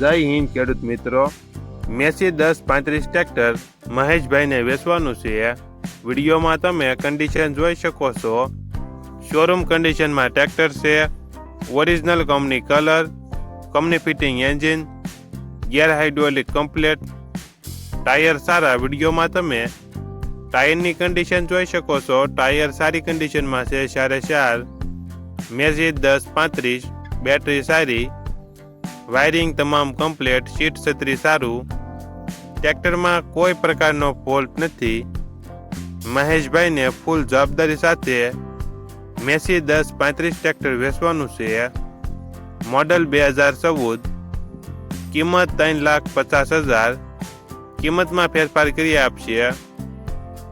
જય હિન્દ, ખેડૂત મિત્રો. મેસી દસ પાંત્રીસ ટ્રેક્ટર મહેશભાઈને વેચવાનું છે. વિડીયોમાં તમે કન્ડિશન જોઈ શકો છો. શોરૂમ કન્ડિશનમાં ટ્રેક્ટર છે. Original company colour company fitting engine gear hydraulic complete tyre સારા વિડીયોમાં તમે ટાયરની કન્ડિશન જોઈ શકો છો. ટાયર સારી કન્ડિશનમાં છે, સારે ચાર. મેઝી દસ પાંત્રીસ બેટરી સારી. વાયરિંગ તમામ કમ્પ્લેટ સીટ છત્રી સારું. ટ્રેક્ટરમાં કોઈ પ્રકારનો ફોલ્ટ નથી. મહેશભાઈને ફૂલ જવાબદારી સાથે મેસી દસ પાંત્રીસ ટ્રેક્ટર વેચવાનું છે. મોડલ બે હજાર ચૌદ. કિંમત ત્રણ લાખ પચાસ હજાર. કિંમતમાં ફેરફાર કરી આપશે.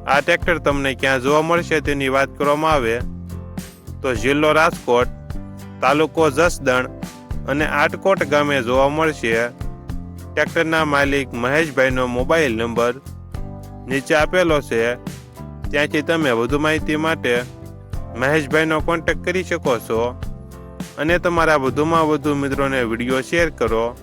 આ ટ્રેક્ટર તમને ક્યાં જોવા મળશે તેની વાત કરવામાં આવે. તો જિલ્લો રાજકોટ, તાલુકો જસદણ અને આટકોટ ગામે જોવા મળશે. ટ્રેક્ટરના માલિક મહેશભાઈનો મોબાઈલ નંબર નીચે આપેલો છે. ત્યાંથી તમે વધુ માહિતી માટે મહેશભાઈનો કોન્ટેક્ટ કરી શકો છો. અને તમારા વધુમાં વધુ મિત્રોને વીડિયો શેર કરો.